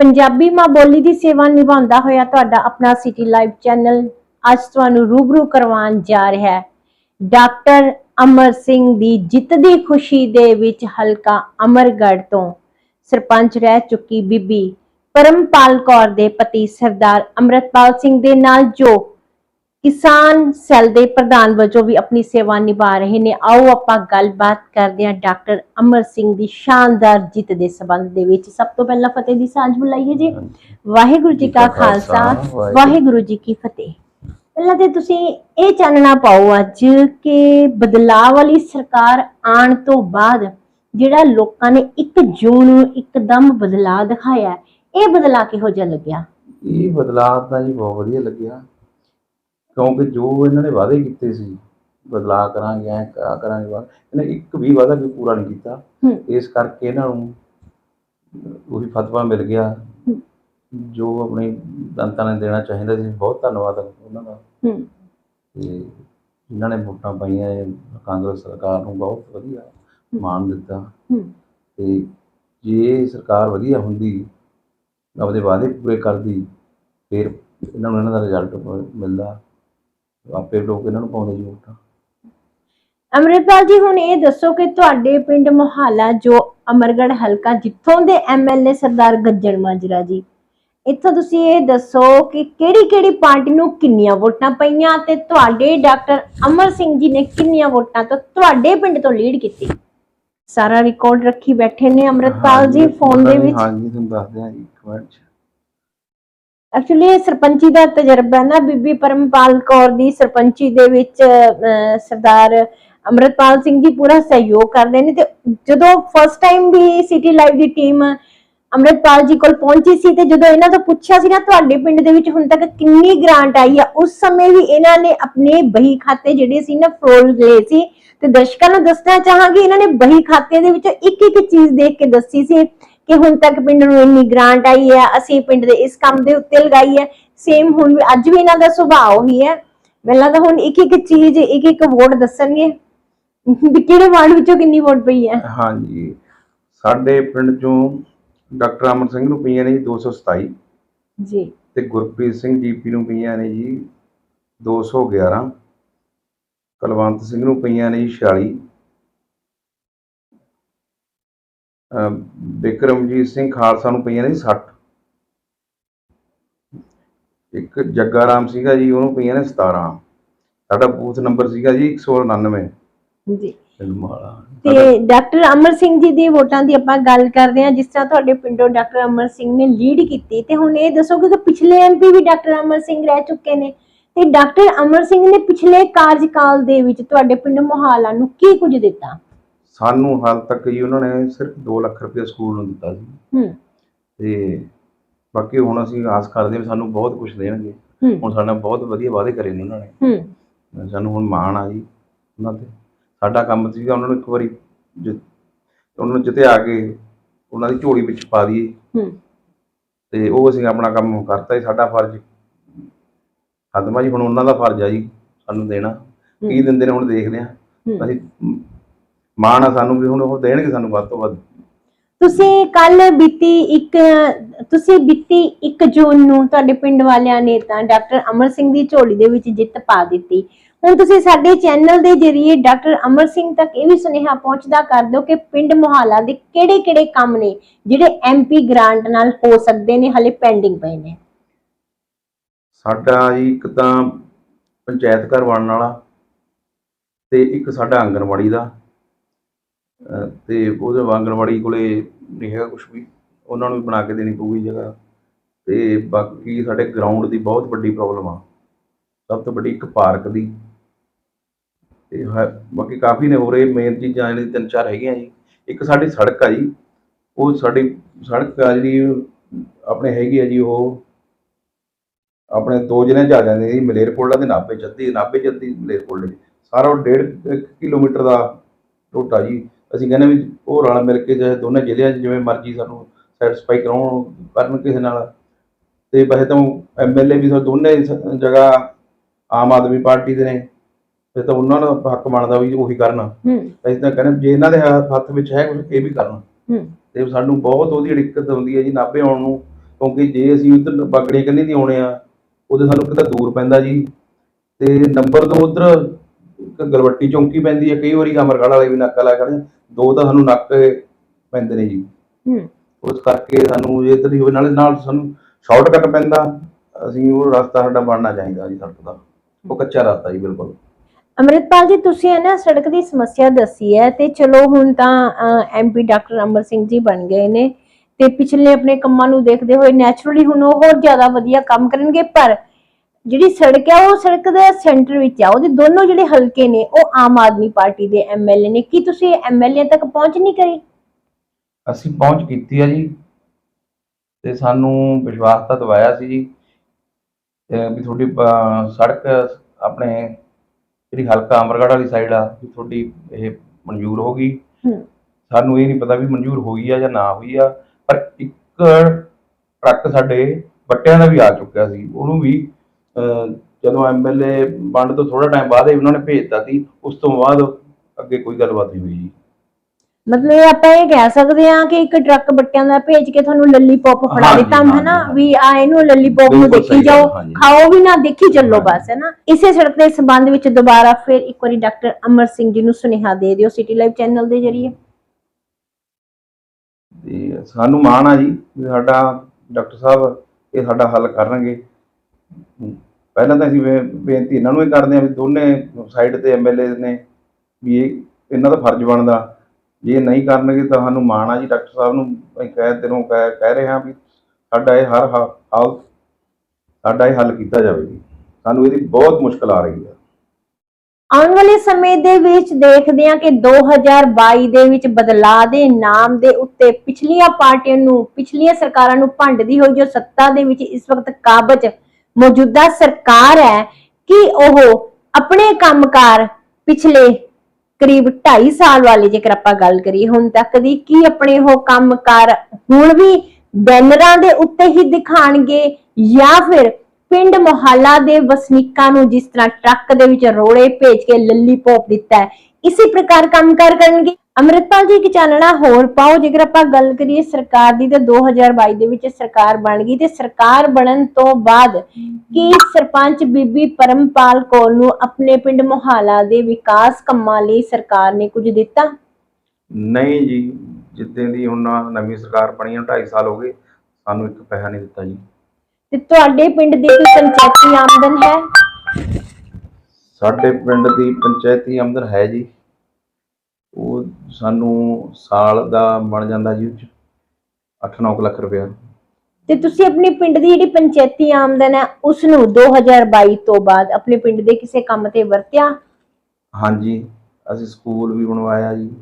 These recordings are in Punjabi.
ਪੰਜਾਬੀ ਮਾਂ ਬੋਲੀ ਦੀ ਸੇਵਾ ਨਿਭਾਉਂਦਾ ਹੋਇਆ ਤੁਹਾਡਾ ਆਪਣਾ ਸਿਟੀ ਲਾਈਵ ਚੈਨਲ ਅੱਜ ਤੁਹਾਨੂੰ ਰੂਬਰੂ ਕਰਵਾਉਣ ਜਾ ਰਿਹਾ ਹੈ। ਡਾਕਟਰ ਅਮਰ ਸਿੰਘ ਦੀ ਜਿੱਤ ਦੀ ਖੁਸ਼ੀ ਦੇ ਵਿੱਚ ਹਲਕਾ ਅਮਰਗੜ੍ਹ ਤੋਂ ਸਰਪੰਚ ਰਹਿ ਚੁੱਕੀ ਬੀਬੀ ਪਰਮਪਾਲ ਕੌਰ ਦੇ ਪਤੀ ਸਰਦਾਰ ਅੰਮ੍ਰਿਤਪਾਲ ਸਿੰਘ ਦੇ ਨਾਲ ਜੋ ਕਿਸਾਨ ਸੈੱਲ ਦੇ ਪ੍ਰਧਾਨ ਵਜੋਂ ਵੀ ਆਪਣੀ ਸੇਵਾ ਨਿਭਾ ਰਹੇ ਨੇ। ਆਓ ਆਪਾਂ ਗੱਲਬਾਤ ਕਰਦੇ ਹਾਂ ਡਾਕਟਰ ਅਮਰ ਸਿੰਘ ਦੀ ਸ਼ਾਨਦਾਰ ਜਿੱਤ ਦੇ ਸਬੰਧ ਦੇ ਵਿੱਚ। ਸਭ ਤੋਂ ਪਹਿਲਾਂ ਫਤਿਹ ਦੀ ਸਾਂਝ ਬੁਲਾਈਏ ਜੀ। ਵਾਹਿਗੁਰੂ ਜੀ ਕਾ ਖਾਲਸਾ ਵਾਹਿਗੁਰੂ। ਜੀ ਕੀ ਫਤਿਹ। ਪਹਿਲਾਂ ਤੇ ਤੁਸੀਂ ਇਹ ਚਾਨਣਾ ਪਾਓ ਅੱਜ ਕਿ ਬਦਲਾਅ ਵਾਲੀ ਸਰਕਾਰ ਆਉਣ ਤੋਂ ਬਾਅਦ ਜਿਹੜਾ ਲੋਕਾਂ ਨੇ 1 ਜੂਨ ਨੂੰ ਇੱਕਦਮ ਬਦਲਾਅ ਦਿਖਾਇਆ ਇਹ ਬਦਲਾਅ ਕਿਹੋ ਜਿਹਾ ਲੱਗਿਆ? ਇਹ ਬਦਲਾਅ ਤਾਂ ਜੀ ਬਹੁਤ ਵਧੀਆ ਲੱਗਿਆ। ਕਿਉਂਕਿ ਜੋ ਇਹਨਾਂ ਨੇ ਵਾਅਦੇ ਕੀਤੇ ਸੀ ਬਦਲਾਅ ਕਰਾਂਗੇ ਐ ਕਰਾਂਗੇ ਵਾ ਇਹਨੇ ਇੱਕ ਵੀ ਵਾਅਦਾ ਵੀ ਪੂਰਾ ਨਹੀਂ ਕੀਤਾ। ਇਸ ਕਰਕੇ ਇਹਨਾਂ ਨੂੰ ਉਹੀ ਫਤਵਾ ਮਿਲ ਗਿਆ। ਜੋ ਆਪਣੀ ਜਨਤਾ ਨੇ ਦੇਣਾ ਚਾਹੀਦਾ ਸੀ ਬਹੁਤ ਧੰਨਵਾਦ ਉਹਨਾਂ ਦਾ। ਤੇ ਇਹਨਾਂ ਨੇ ਵੋਟਾਂ ਪਾਈਆਂ ਕਾਂਗਰਸ ਸਰਕਾਰ ਨੂੰ ਬਹੁਤ ਵਧੀਆ ਮਾਣ ਦਿੱਤਾ। ਤੇ ਜੇ ਸਰਕਾਰ ਵਧੀਆ ਹੁੰਦੀ ਆਪਦੇ ਵਾਅਦੇ ਪੂਰੇ ਕਰਦੀ ਫਿਰ ਇਹਨਾਂ ਨੂੰ ਇਹਨਾਂ ਦਾ ਰਿਜ਼ਲਟ ਮਿਲਦਾ। ਆਪੇ ਲੋਕ ਇਹਨਾਂ ਨੂੰ ਪਾਉਂਦੇ ਜੀ ਵੋਟਾਂ ਅਮਰਿਤਪਾਲ ਜੀ ਹੁਣ ਇਹ ਦੱਸੋ ਕਿ ਤੁਹਾਡੇ ਪਿੰਡ ਮੋਹਾਲਾ ਜੋ ਅਮਰਗੜ੍ਹ ਹਲਕਾ ਜਿੱਥੋਂ ਦੇ ਐਮਐਲਏ ਸਰਦਾਰ ਗੱਜਣ ਮਾਜਰਾ ਜੀ ਇੱਥੋਂ ਤੁਸੀਂ ਇਹ ਦੱਸੋ ਕਿ ਕਿਹੜੀ ਕਿਹੜੀ ਪਾਰਟੀ ਨੂੰ ਕਿੰਨੀਆਂ ਵੋਟਾਂ ਪਈਆਂ ਤੇ ਤੁਹਾਡੇ ਡਾਕਟਰ ਅਮਰ ਸਿੰਘ ਜੀ ਨੇ ਕਿੰਨੀਆਂ ਵੋਟਾਂ ਤੋਂ ਤੁਹਾਡੇ ਪਿੰਡ ਤੋਂ ਲੀਡ ਕੀਤੀ? ਸਾਰਾ ਰਿਕਾਰਡ ਰੱਖੀ ਬੈਠੇ ਨੇ ਅਮਰਿਤਪਾਲ ਜੀ ਫੋਨ ਦੇ ਵਿੱਚ। ਹਾਂਜੀ ਤੁਹਾਨੂੰ ਦੱਸਦੇ ਹਾਂ ਇੱਕ ਮਿੰਟ। ਐਕਚੁਅਲੀ ਇਹ ਸਰਪੰਚੀ ਦਾ ਤਜਰਬਾ ਨਾ। ਬੀਬੀ ਪਰਮਪਾਲ ਕੌਰ ਦੀ ਸਰਪੰਚੀ ਦੇ ਵਿੱਚ ਸਰਦਾਰ ਅਮਰਤਪਾਲ ਸਿੰਘ ਜੀ ਪੂਰਾ ਸਹਿਯੋਗ ਕਰਦੇ ਨੇ ਤੇ ਜਦੋਂ ਫਸਟ ਟਾਈਮ ਵੀ ਸਿਟੀ ਲਾਈਵ ਦੀ ਟੀਮ ਅਮਰਤਪਾਲ ਜੀ ਕੋਲ ਪਹੁੰਚੀ ਸੀ ਤੇ ਜਦੋਂ ਇਹਨਾਂ ਤੋਂ ਪੁੱਛਿਆ ਸੀ ਨਾ, ਤੁਹਾਡੇ ਪਿੰਡ ਦੇ ਵਿੱਚ ਹੁਣ ਤੱਕ ਕਿੰਨੀ ਗ੍ਰਾਂਟ ਆਈ ਆ, ਉਸ ਸਮੇਂ ਵੀ ਇਹਨਾਂ ਨੇ ਆਪਣੇ ਬਹੀ ਖਾਤੇ ਜਿਹੜੇ ਸੀ ਨਾ ਫਰੋਲ ਲਏ ਸੀ। ਤੇ ਦਰਸ਼ਕਾਂ ਨੂੰ ਦੱਸਣਾ ਚਾਹਾਂਗੀ, ਇਹਨਾਂ ਨੇ ਬਹੀ ਖਾਤੇ ਦੇ ਵਿੱਚ ਇੱਕ ਇੱਕ ਚੀਜ਼ ਦੇਖ ਕੇ ਦੱਸੀ ਸੀ। ਕਿ ਹੁਣ ਤੱਕ ਪਿੰਡ ਨੂੰ ਇੰਨੀ ਗ੍ਰਾਂਟ ਆਈ ਹੈ ਅਸੀਂ ਪਿੰਡ ਦੇ ਇਸ ਕੰਮ ਦੇ ਉੱਤੇ ਲਗਾਈ ਹੈ। ਸੇਮ ਹੁਣ ਵੀ ਅੱਜ ਵੀ ਇਹਨਾਂ ਦਾ ਸੁਭਾਅ ਉਹੀ ਹੈ। ਪਹਿਲਾਂ ਤਾਂ ਹੁਣ ਇੱਕ ਇੱਕ ਚੀਜ਼ ਇੱਕ ਇੱਕ ਵੋਟ ਦੱਸਣਗੇ। ਵੀ ਕਿਹੜੇ ਵਾਰਡ ਵਿੱਚੋਂ ਕਿੰਨੀ ਵੋਟ ਪਈ ਹੈ? ਹਾਂਜੀ। ਸਾਡੇ ਪਿੰਡ ਚੋਂ ਡਾਕਟਰ ਅਮਰ ਸਿੰਘ ਨੂੰ ਪਈਆਂ ਨੇ ਜੀ 227 ਜੀ। ਤੇ ਗੁਰਪ੍ਰੀਤ ਸਿੰਘ ਜੀਪੀ ਨੂੰ ਪਈਆਂ ਨੇ ਜੀ 211 ਕੁਲਵੰਤ ਸਿੰਘ ਨੂੰ ਪਈਆਂ ਨੇ ਜੀ 46 ਅਹ ਬਿਕਰਮਜੀਤ ਸਿੰਘ ਖਾਲਸਾ ਨੂੰ ਪਈਆਂ ਨੇ ਜੀ 60 ਇੱਕ ਜੱਗਾ ਰਾਮ ਸੀਗਾ ਜੀ ਉਹਨੂੰ ਪਈਆਂ ਨੇ 17 ਸਾਡਾ ਬੂਥ ਨੰਬਰ ਸੀਗਾ ਜੀ 199 ਜੀ। ਤੇ ਡਾਕਟਰ ਅਮਰ ਸਿੰਘ ਜੀ ਦੀ ਵੋਟਾਂ ਦੀ ਆਪਾਂ ਗੱਲ ਕਰਦੇ ਹਾਂ ਜਿਸ ਤਰ੍ਹਾਂ ਤੁਹਾਡੇ ਪਿੰਡੋਂ ਡਾਕਟਰ ਅਮਰ ਸਿੰਘ ਨੇ ਲੀਡ ਕੀਤੀ ਤੇ ਹੁਣ ਇਹ ਦੱਸੋਗੇ ਕਿ ਪਿਛਲੇ ਐਮਪੀ ਵੀ ਡਾਕਟਰ ਅਮਰ ਸਿੰਘ ਰਹਿ ਚੁੱਕੇ ਨੇ। ਤੇ ਡਾਕਟਰ ਅਮਰ ਸਿੰਘ ਨੇ ਪਿਛਲੇ ਕਾਰਜਕਾਲ ਦੇ ਵਿੱਚ ਤੁਹਾਡੇ ਪਿੰਡ ਮੋਹਾਲਾ ਨੂੰ ਕੀ ਕੁਝ ਦਿੱਤਾ? ਸਾਨੂੰ ਹਾਲ ਤੱਕ ਜੀ ਉਹਨਾਂ ਨੇ ਸਿਰਫ 2 ਲੱਖ ਰੁਪਏ ਸਕੂਲ ਨੂੰ ਦਿੱਤਾ ਸੀ। ਹੂੰ। ਤੇ ਬਾਕੀ ਹੁਣ ਅਸੀਂ ਆਸ ਕਰਦੇ ਹਾਂ ਵੀ ਸਾਨੂੰ ਬਹੁਤ ਕੁਝ ਦੇਣਗੇ। ਹੁਣ ਸਾਡੇ ਬਹੁਤ ਵਧੀਆ ਵਾਅਦੇ ਕਰੇ ਨੇ ਉਹਨਾਂ ਨੇ। ਹੂੰ। ਸਾਨੂੰ ਹੁਣ ਮਾਣ ਆ ਜੀ ਉਹਨਾਂ ਤੇ। ਸਾਡਾ ਕੰਮ ਸੀਗਾ ਉਹਨਾਂ ਨੂੰ ਇੱਕ ਵਾਰੀ ਉਹਨਾਂ ਨੂੰ ਜਿੱਤਿਆ ਕੇ ਉਹਨਾਂ ਦੀ ਝੋਲੀ ਵਿੱਚ ਪਾ ਦਈਏ। ਹੂੰ। ਤੇ ਉਹ ਅਸੀਂ ਆਪਣਾ ਕੰਮ ਕਰਤਾ ਜੀ ਸਾਡਾ ਫਰਜ਼ ਖਤਮ ਆ ਜੀ। ਹੁਣ ਉਹਨਾਂ ਦਾ ਫਰਜ਼ ਆ ਜੀ ਸਾਨੂੰ ਦੇਣਾ। ਕੀ ਦਿੰਦੇ ਨੇ ਹੁਣ ਦੇਖਦੇ ਆ। ਅਸੀਂ ਮਾਣ ਆ ਸਾਨੂੰ ਵੀ ਹੁਣ ਉਹ ਦੇਣਗੇ ਸਾਨੂੰ ਵੱਧ ਤੋਂ ਵੱਧ। ਤੁਸੀਂ ਕੱਲ ਬੀਤੀ ਇੱਕ ਤੁਸੀਂ ਬੀਤੀ 1 ਜੂਨ ਨੂੰ ਤੁਹਾਡੇ ਪਿੰਡ ਵਾਲਿਆਂ ਨੇ ਤਾਂ ਡਾਕਟਰ ਅਮਰ ਸਿੰਘ ਦੀ ਝੋਲੀ ਦੇ ਵਿੱਚ ਜਿੱਤ ਪਾ ਦਿੱਤੀ। ਹੁਣ ਤੁਸੀਂ ਸਾਡੇ ਚੈਨਲ ਦੇ ਜਰੀਏ ਡਾਕਟਰ ਅਮਰ ਸਿੰਘ ਤੱਕ ਇਹ ਵੀ ਸੁਨੇਹਾ ਪਹੁੰਚਦਾ ਕਰ ਦਿਓ ਕਿ ਪਿੰਡ ਮੁਹਾਲਾ ਦੇ ਕਿਹੜੇ-ਕਿਹੜੇ ਕੰਮ ਨੇ ਜਿਹੜੇ ਐਮਪੀ ਗ੍ਰਾਂਟ ਨਾਲ ਹੋ ਸਕਦੇ ਨੇ ਹਲੇ ਪੈਂਡਿੰਗ ਪਏ ਨੇ। ਸਾਡਾ ਇੱਕ ਤਾਂ ਪੰਚਾਇਤ ਘਰ ਬਣਨ ਵਾਲਾ ਤੇ ਇੱਕ ਸਾਡਾ ਆਂਗਣਵਾੜੀ ਦਾ। ਤੇ ਉਹਦੇ ਆਂਗਣਵਾੜੀ ਕੋਲੇ ਨਹੀਂ ਹੈਗਾ ਕੁਝ ਵੀ। ਉਹਨਾਂ ਨੂੰ ਵੀ ਬਣਾ ਕੇ ਦੇਣੀ ਪਊਗੀ ਜਗ੍ਹਾ। ਤੇ ਬਾਕੀ ਸਾਡੇ ਗਰਾਊਂਡ ਦੀ ਬਹੁਤ ਵੱਡੀ ਪ੍ਰੋਬਲਮ ਆ। ਸਭ ਤੋਂ ਵੱਡੀ ਇੱਕ ਪਾਰਕ ਦੀ। ਤੇ ਹੈ- ਬਾਕੀ ਕਾਫੀ ਨੇ ਹੋਰ, ਇਹ ਮੇਨ ਚੀਜ਼ਾਂ ਜਿਹੜੀ ਤਿੰਨ ਚਾਰ ਹੈਗੀਆਂ ਜੀ। ਇੱਕ ਸਾਡੀ ਸੜਕ ਆ ਜੀ। ਉਹ ਸਾਡੀ ਸੜਕ ਆ ਜਿਹੜੀ ਆਪਣੇ ਹੈਗੀ ਆ ਜੀ ਉਹ। ਆਪਣੇ ਦੋ ਜ਼ਿਲ੍ਹਿਆਂ 'ਚ ਆ ਜਾਂਦੇ ਜੀ, ਮਲੇਰਕੋਟਲਾ ਤੇ ਨਾਭੇ ਜੱਦੀ ਨਾਭੇ ਜੱਦੀ ਮਲੇਰਕੋਟਲੇ 'ਚ। ਸਾਰਾ ਉਹ ਡੇਢ ਕੁ ਕਿਲੋਮੀਟਰ ਦਾ ਟੋਟਾ ਜੀ। ਅਸੀਂ ਕਹਿੰਦੇ ਵੀ ਉਹ ਰਲ ਮਿਲ ਕੇ ਚਾਹੇ ਦੋਨੇ ਜ਼ਿਲ੍ਹਿਆਂ 'ਚ ਜਿਵੇਂ ਮਰਜ਼ੀ ਸਾਨੂੰ ਸੈਟੀਸਫਾਈ ਕਰਾਉਣ ਕਰਨ ਕਿਸੇ ਨਾਲ। ਤੇ ਵੈਸੇ ਤਾਂ ਐਮਐਲਏ ਵੀ ਦੋਨੇ ਜਗ੍ਹਾ ਆਮ ਆਦਮੀ ਪਾਰਟੀ ਦੇ ਨੇ। ਫਿਰ ਤਾਂ ਉਹਨਾਂ ਦਾ ਹੱਕ ਬਣਦਾ ਵੀ ਉਹੀ ਕਰਨ। ਅਸੀਂ ਤਾਂ ਕਹਿੰਦੇ ਜੇ ਇਹਨਾਂ ਦੇ ਹੱਥ ਵਿੱਚ ਹੈ ਕੁਝ ਇਹ ਵੀ ਕਰਨ। ਤੇ ਸਾਨੂੰ ਬਹੁਤ ਉਹਦੀ ਦਿੱਕਤ ਆਉਂਦੀ ਹੈ ਜੀ ਨਾਭੇ ਆਉਣ ਨੂੰ ਕਿਉਂਕਿ ਜੇ ਅਸੀਂ ਉਧਰ ਬਾਗੜੇ ਕੰਨੀ ਦੀ ਆਉਣੇ ਆ ਉਹਦੇ ਸਾਨੂੰ ਕਿਤੇ ਦੂਰ ਪੈਂਦਾ ਜੀ। ਤੇ ਨੰਬਰ ਤੋਂ ਉਧਰ ਗਲਵੱਟੀ ਚੌਂਕੀ ਪੈਂਦੀ ਹੈ ਕਈ ਵਾਰੀ ਅਮਰਗੜ੍ਹ ਵਾਲੇ ਵੀ ਨਾਕਾ ਲਾ ਖੜੇ। ਦੋ ਤਾਂ ਸਾਨੂੰ ਨਾਕੇ ਪੈਂਦੇ ਨੇ ਜੀ। ਹੂੰ। ਉਸ ਕਰਕੇ ਸਾਨੂੰ ਇੱਧਰ ਹੀ ਹੋਵੇ ਨਾਲੇ ਨਾਲ ਸਾਨੂੰ ਸ਼ਾਰਟਕਟ ਪੈਂਦਾ। ਅਸੀਂ ਉਹ ਰਸਤਾ ਸਾਡਾ ਬਣਨਾ ਚਾਹੀਦਾ ਜੀ ਸੜਕ ਦਾ। ਉਹ ਕੱਚਾ ਰਸਤਾ ਜੀ ਬਿਲਕੁਲ। ਅੰਮ੍ਰਿਤਪਾਲ ਜੀ ਤੁਸੀਂ ਹੈ ਨਾ ਸੜਕ ਦੀ ਸਮੱਸਿਆ ਦੱਸੀ ਹੈ ਤੇ ਚਲੋ ਹੁਣ ਤਾਂ ਐਮਪੀ ਡਾਕਟਰ ਅਮਰ ਸਿੰਘ ਜੀ ਬਣ ਗਏ ਨੇ ਤੇ ਪਿਛਲੇ ਆਪਣੇ ਕੰਮਾਂ ਨੂੰ ਦੇਖਦੇ ਹੋਏ ਨੈਚੁਰਲੀ ਹੁਣ ਉਹ ਹੋਰ ਜ਼ਿਆਦਾ ਵਧੀਆ ਕੰਮ ਕਰਨਗੇ ਪਰ ਜਿਹੜੀ ਸੜਕ ਹੈ ਉਹ ਸੜਕ ਦੇ ਸੈਂਟਰ ਵਿੱਚ ਆ। ਉਹਦੇ ਦੋਨੋਂ ਜਿਹੜੇ ਹਲਕੇ ਨੇ ਉਹ ਆਮ ਆਦਮੀ ਪਾਰਟੀ ਦੇ ਐਮਐਲਏ ਨੇ। ਕੀ ਤੁਸੀਂ ਐਮਐਲਏ ਤੱਕ ਪਹੁੰਚ ਨਹੀਂ ਕਰੀ? ਅਸੀਂ ਪਹੁੰਚ ਕੀਤੀ ਆ ਜੀ। ਤੇ ਸਾਨੂੰ ਵਿਸ਼ਵਾਸ ਤਾਂ ਦਿਵਾਇਆ ਸੀ ਜੀ ਵੀ ਤੁਹਾਡੀ ਸੜਕ ਆਪਣੇ ਜਿਹੜੀ ਹਲਕਾ ਅਮਰਗੜ੍ਹ ਵਾਲੀ ਸਾਈਡ ਆ ਵੀ ਤੁਹਾਡੀ ਇਹ ਮਨਜ਼ੂਰ ਹੋ ਗਈ। ਸਾਨੂੰ ਇਹ ਨਹੀਂ ਪਤਾ ਵੀ ਮਨਜ਼ੂਰ ਹੋਈ ਆ ਜਾਂ ਨਾ ਹੋਈ ਆ ਪਰ ਇੱਕ ਟਰੱਕ ਸਾਡੇ ਬੱਟਿਆਂ ਦਾ ਵੀ ਆ ਚੁੱਕਿਆ ਸੀ। ਉਹਨੂੰ ਵੀ ਜਦੋਂ ਐਮਐਲਏ ਵੰਡ ਤੋਂ ਥੋੜਾ ਟਾਈਮ ਬਾਅਦ ਹੀ ਉਹਨਾਂ ਨੇ ਭੇਜਤਾ ਸੀ ਉਸ ਤੋਂ ਬਾਅਦ ਅੱਗੇ ਕੋਈ ਗੱਲਬਾਤ ਨਹੀਂ ਹੋਈ ਜੀ ਮਤਲਬ ਆਪਾਂ ਇਹ ਕਹਿ ਸਕਦੇ ਹਾਂ ਕਿ ਇੱਕ ਟਰੱਕ ਬੱਟਿਆਂ ਦਾ ਭੇਜ ਕੇ ਤੁਹਾਨੂੰ ਲੱਲੀ ਪੌਪ ਫੜਾ ਦਿੱਤਾ ਹਨਾ। ਵੀ ਆ ਇਹਨੂੰ ਲੱਲੀ ਪੌਪ ਨੂੰ ਦੇਖੀ ਜਾਓ। ਖਾਓ ਵੀ ਨਾ ਦੇਖੀ ਚੱਲੋ। ਬਸ ਹੈ ਨਾ ਇਸੇ ਸੜਕ ਦੇ ਸੰਬੰਧ ਵਿੱਚ ਦੁਬਾਰਾ ਫਿਰ ਇੱਕ ਵਾਰੀ ਡਾਕਟਰ ਅਮਰ ਸਿੰਘ ਜੀ ਨੂੰ ਸੁਨੇਹਾ ਦੇ ਦਿਓ ਸਿਟੀ ਲਾਈਵ ਚੈਨਲ ਦੇ ਜਰੀਏ ਸਾਨੂੰ ਮਾਣ ਆ ਜੀ ਸਾਡਾ ਡਾਕਟਰ ਸਾਹਿਬ ਇਹ ਸਾਡਾ ਹੱਲ ਕਰਨਗੇ ਪਹਿਲਾਂ ਤਾਂ ਅਸੀਂ ਬੇਨਤੀ ਇਹਨਾਂ ਨੂੰ ਹੀ ਕਰਦੇ ਆ ਵੀ ਦੋਨੇ ਸਾਈਡ ਤੇ ਐਮਐਲਏ ਨੇ ਵੀ ਇਹ ਇਹਨਾਂ ਦਾ ਫਰਜ਼ ਬਣਦਾ। ਜੇ ਨਹੀਂ ਕਰਨਗੇ ਤਾਂ ਸਾਨੂੰ ਮਾਣ ਆ ਜੀ, ਡਾਕਟਰ ਸਾਹਿਬ ਨੂੰ ਅਸੀਂ ਕਹਿ ਦਿਨੋਂ ਕਹਿ ਕਹਿ ਰਹੇ ਹਾਂ ਵੀ ਸਾਡਾ ਇਹ ਹਰ ਹਾਲ ਸਾਡਾ ਇਹ ਹੱਲ ਕੀਤਾ ਜਾਵੇ ਜੀ। ਸਾਨੂੰ ਇਹਦੀ ਬਹੁਤ ਮੁਸ਼ਕਲ ਆ ਰਹੀ ਹੈ ਆਉਣ ਵਾਲੇ ਸਮੇਂ ਦੇ ਵਿੱਚ ਦੇਖਦੇ ਹਾਂ ਕਿ 2022 ਦੇ ਵਿੱਚ ਬਦਲਾਅ ਦੇ ਨਾਮ ਦੇ ਉੱਤੇ ਪਿਛਲੀਆਂ ਪਾਰਟੀਆਂ ਨੂੰ ਪਿਛਲੀਆਂ ਸਰਕਾਰਾਂ ਨੂੰ ਭੰਡਦੀ ਹੋਈ ਜੋ ਸੱਤਾ ਦੇ ਵਿੱਚ ਇਸ ਵਕਤ ਕਾਬਜ ਮੌਜੂਦਾ ਸਰਕਾਰ ਹੈ ਕਿ ਉਹ ਆਪਣੇ ਕੰਮਕਾਰ ਪਿਛਲੇ ਕਰੀਬ 2.5 ਸਾਲ ਵਾਲੀ ਜੇਕਰ ਆਪਾਂ ਗੱਲ ਕਰੀਏ, ਹੁਣ ਤੱਕ ਦੀ ਕੀ ਆਪਣੇ ਉਹ ਕੰਮਕਾਰ ਹੁਣ ਵੀ ਬੈਨਰਾਂ ਦੇ ਉੱਤੇ ਹੀ ਦਿਖਾਣਗੇ ਜਾਂ ਫਿਰ ਪਿੰਡ ਮੁਹੱਲਾ ਦੇ ਵਸਨੀਕਾਂ ਨੂੰ ਜਿਸ ਤਰ੍ਹਾਂ ਟਰੱਕ ਦੇ ਵਿੱਚ ਰੋੜੇ ਭੇਜ ਕੇ ਲੱਲੀ ਪੋਪ ਦਿੱਤਾ ਹੈ, ਇਸੇ ਪ੍ਰਕਾਰ ਕੰਮਕਾਰ ਕਰਨਗੇ? ਅੰਮ੍ਰਿਤਪਾਲ ਜੀ ਇੱਕ ਚਾਨਣਾ ਹੋਰ ਪਾਓ ਜੇਕਰ ਆਪਾਂ ਗੱਲ ਕਰੀਏ ਸਰਕਾਰ ਦੀ ਤੇ 2022 ਦੇ ਵਿੱਚ ਸਰਕਾਰ ਬਣ ਗਈ ਤੇ ਸਰਕਾਰ ਬਣਨ ਤੋਂ ਬਾਅਦ ਕੀ ਸਰਪੰਚ ਬੀਬੀ ਪਰਮਪਾਲ ਕੌਰ ਨੂੰ ਆਪਣੇ ਪਿੰਡ ਮੁਹਾਲਾ ਦੇ ਵਿਕਾਸ ਕੰਮਾਂ ਲਈ ਸਰਕਾਰ ਨੇ ਕੁਝ ਦਿੱਤਾ? ਨਹੀਂ ਜੀ ਜਿੱਦਾਂ ਦੀ ਹੁਣ ਨਵੀਂ ਸਰਕਾਰ ਬਣੀ ਹੈ 2.5 ਸਾਲ ਹੋ ਗਏ ਸਾਨੂੰ ਇੱਕ ਪੈਸਾ ਨਹੀਂ ਦਿੱਤਾ ਜੀ। ਤੇ ਤੁਹਾਡੇ ਪਿੰਡ ਦੀ ਕੋਈ ਪੰਚਾਇਤੀ ਆਮਦਨ ਹੈ? ਸਾਡੇ ਪਿੰਡ ਦੀ ਪੰਚਾਇਤੀ ਆਮਦਨ ਹੈ ਜੀ। ਉਹ ਸਾਨੂੰ ਸਾਲ ਦਾ ਬਣ ਜਾਂਦਾ ਜੀ ਉਹ 'ਚ। 8-9 ਲੱਖ ਰੁਪਇਆ। ਤੇ ਤੁਸੀਂ ਆਪਣੇ ਪਿੰਡ ਦੀ ਜਿਹੜੀ ਪੰਚਾਇਤੀ ਆਮਦਨ ਹੈ ਉਸ ਨੂੰ 2022 ਤੋਂ ਬਾਅਦ ਆਪਣੇ ਪਿੰਡ ਦੇ ਕਿਸੇ ਕੰਮ ਤੇ ਵਰਤਿਆ? ਹਾਂਜੀ ਅਸੀਂ ਸਕੂਲ ਵੀ ਬਣਵਾਇਆ ਜੀ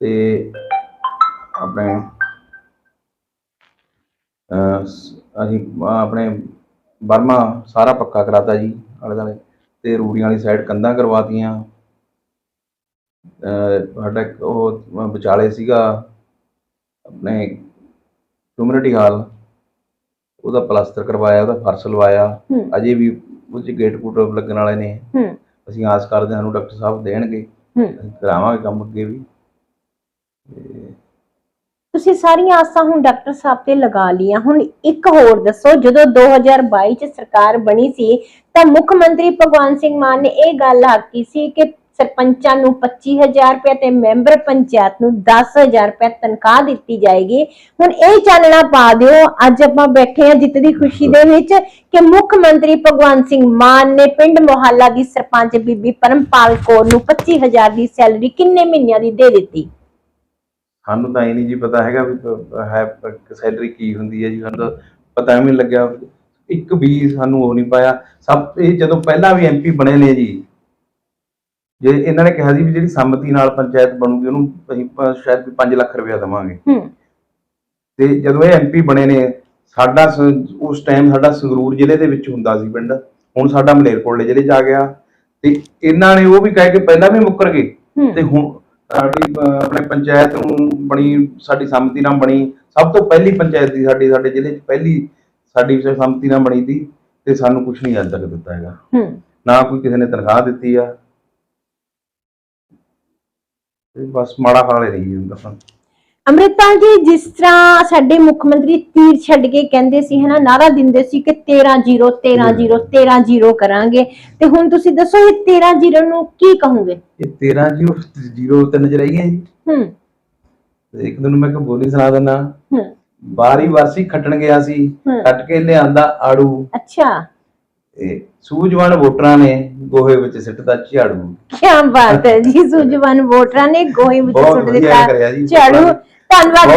ਤੇ ਆਪਣੇ ਅਹ, ਅਸੀਂ ਆਪਣੇ ਬਰਮਾ ਸਾਰਾ ਪੱਕਾ ਕਰਾਤਾ ਜੀ ਆਲੇ ਦੁਆਲੇ। ਤੇ ਰੂੜੀਆਂ ਵਾਲੀ ਸਾਈਡ ਕੰਧਾਂ ਕਰਵਾਤੀਆਂ। ਸਾਡਾ ਉਹ ਵਿਚਾਲੇ ਸੀਗਾ ਆਪਣੇ ਕਮਿਊਨਿਟੀ ਹਾਲ ਉਹਦਾ ਪਲਾਸਟਰ ਕਰਵਾਇਆ ਉਹਦਾ ਫਰਸ਼ ਲਵਾਇਆ। ਅਜੇ ਵੀ ਉਹ 'ਚ ਗੇਟ ਗੂਟ ਲੱਗਣ ਵਾਲੇ ਨੇ। ਅਸੀਂ ਆਸ ਕਰਦੇ ਹਾਂ ਸਾਨੂੰ ਡਾਕਟਰ ਸਾਹਿਬ ਦੇਣਗੇ। ਅਸੀਂ ਕਰਾਵਾਂਗੇ ਕੰਮ ਅੱਗੇ ਵੀ। ਤੁਸੀਂ ਸਾਰੀਆਂ ਆਸਾਂ ਹੁਣ ਡਾਕਟਰ ਸਾਹਿਬ ਤੇ ਲਗਾ ਲੀਆਂ ਹੁਣ ਇੱਕ ਹੋਰ ਦੱਸੋ ਜਦੋਂ 2022 ਚ ਸਰਕਾਰ ਬਣੀ ਸੀ ਤਾਂ ਮੁੱਖ ਮੰਤਰੀ ਭਗਵੰਤ ਸਿੰਘ ਮਾਨ ਨੇ ਇਹ ਗੱਲ ਆਖੀ ਸੀ ਕਿ ਸਰਪੰਚਾਂ ਨੂੰ 25000 ਰੁਪਏ ਤੇ ਮੈਂਬਰ ਪੰਚਾਇਤ ਨੂੰ 10000 ਰੁਪਏ ਤਨਖਾਹ ਦਿੱਤੀ ਜਾਏਗੀ। ਹੁਣ ਇਹ ਚਾਨਣਾ ਪਾ ਦਿਓ, ਅੱਜ ਆਪਾਂ ਬੈਠੇ ਹਾਂ ਜਿੱਤ ਦੀ ਖੁਸ਼ੀ ਦੇ ਵਿੱਚ ਕਿ ਮੁੱਖ ਮੰਤਰੀ ਭਗਵੰਤ ਸਿੰਘ ਮਾਨ ਨੇ ਪਿੰਡ ਮੁਹੱਲਾ ਦੀ ਸਰਪੰਚ ਬੀਬੀ ਪਰਮਪਾਲ ਕੌਰ ਨੂੰ 25000 ਦੀ ਸੈਲਰੀ ਕਿੰਨੇ ਮਹੀਨਿਆਂ ਦੀ ਦੇ ਦਿੱਤੀ? ਸਾਨੂੰ ਤਾਂ ਇਹ ਨਹੀਂ ਜੀ ਪਤਾ ਹੈਗਾ ਵੀ ਹੈ, ਸੈਲਰੀ ਕੀ ਹੁੰਦੀ ਹੈ ਜੀ। ਸਾਨੂੰ ਤਾਂ ਪਤਾ ਵੀ ਨਹੀਂ ਲੱਗਿਆ। ਇੱਕ ਵੀ ਸਾਨੂੰ ਉਹ ਨਹੀਂ ਪਾਇਆ। ਸਭ ਇਹ ਜਦੋਂ ਪਹਿਲਾਂ ਵੀ ਐਮਪੀ ਬਣੇ ਨੇ ਜੀ ਜੇ ਇਹਨਾਂ ਨੇ ਕਿਹਾ ਸੀ ਵੀ ਜਿਹੜੀ ਸੰਮਤੀ ਨਾਲ ਪੰਚਾਇਤ ਬਣੂਗੀ ਉਹਨੂੰ ਅਸੀਂ ਪ- ਸ਼ਾਇਦ ਵੀ 5 ਲੱਖ ਰੁਪਇਆ ਦੇਵਾਂਗੇ। ਹੂੰ। ਤੇ ਜਦੋਂ ਇਹ ਐਮਪੀ ਬਣੇ ਨੇ ਸਾਡਾ ਸ- ਉਸ ਟਾਈਮ ਸਾਡਾ ਸੰਗਰੂਰ ਜ਼ਿਲ੍ਹੇ ਦੇ ਵਿੱਚ ਹੁੰਦਾ ਸੀ ਪਿੰਡ। ਹੁਣ ਸਾਡਾ ਮਲੇਰਕੋਟਲੇ ਜ਼ਿਲ੍ਹੇ 'ਚ ਆ ਗਿਆ। ਤੇ ਇਹਨਾਂ ਨੇ ਉਹ ਵੀ ਕਹਿ ਕੇ ਪਹਿਲਾਂ ਵੀ ਮੁੱਕਰ ਗਏ। ਹੂੰ। ਤੇ ਹੁਣ ਸਾਡੀ ਅਹ, ਆਪਣੇ ਪੰਚਾਇਤ ਨੂੰ ਬਣੀ ਸਾਡੀ ਸੰਮਤੀ ਨਾਲ ਬਣੀ। ਸਭ ਤੋਂ ਪਹਿਲੀ ਪੰਚਾਇਤ ਦੀ ਸਾਡੀ ਸਾਡੇ ਜ਼ਿਲ੍ਹੇ 'ਚ ਪਹਿਲੀ ਸਾਡੀ ਸੰਮਤੀ ਨਾਲ ਬਣੀ ਸੀ। ਤੇ ਸਾਨੂੰ ਕੁਝ ਨਹੀਂ ਅੱਜ ਤੱਕ ਦਿੱਤਾ ਹੈਗਾ। ਹੂੰ। ਨਾ ਕੋਈ ਕਿਸੇ ਨੇ ਤਨਖਾਹ ਦਿੱਤੀ ਆ ਤੇ ਬਸ ਮਾੜਾ ਹਾਲ ਹੀ ਰਹੀ ਹੁੰਦਾ ਸਾਨੂੰ ਅੰਮ੍ਰਿਤਪਾਲ ਜੀ ਜਿਸ ਤਰ੍ਹਾਂ ਸਾਡੇ ਮੁੱਖ ਮੰਤਰੀ ਤੀਰ ਛੱਡ ਕੇ ਕਹਿੰਦੇ ਸੀ ਹਨਾ ਨਾਰਾ ਦਿੰਦੇ ਸੀ ਕਿ 13 0 13 0 13 0 ਕਰਾਂਗੇ। ਤੇ ਹੁਣ ਤੁਸੀਂ ਦੱਸੋ ਇਹ 13 0 ਨੂੰ ਕੀ ਕਹੋਗੇ? ਇਹ 13 ਜੀਰੋ ਜੀਰੋ ਤਿੰਨ ਚ ਰਹਿ ਗਈਆਂ ਜੀ। ਹੂੰ। ਤੇ ਇੱਕ ਦਿਨ ਮੈਂ ਇੱਕ ਬੋਲੀ ਸੁਣਾ ਦਿੰਦਾ। ਹੂੰ। ਬਾਰੀ ਵਰਸੀ ਖੱਟਣ ਗਿਆ ਸੀ। ਕੱਟ ਕੇ ਲਿਆਂਦਾ ਆੜੂ। ਅੱਛਾ। ਤੇ ਸੂਝਵਾਨ ਵੋਟਰਾਂ ਨੇ ਗੋਹੇ ਵਿੱਚ ਸਿੱਟਦਾ ਝਾੜੂ। ਕੀ ਬਾਤ ਹੈ ਜੀ ਸੂਝਵਾਨ ਵੋਟਰਾਂ ਨੇ ਗੋਹੇ ਵਿੱਚ ਬਹੁਤ ਸੁੱਟ ਵਧੀਆ ਦਿੱਤਾ ਕਰਿਆ ਜੀ। ਝਾੜੂ। ਧੰਨਵਾਦ।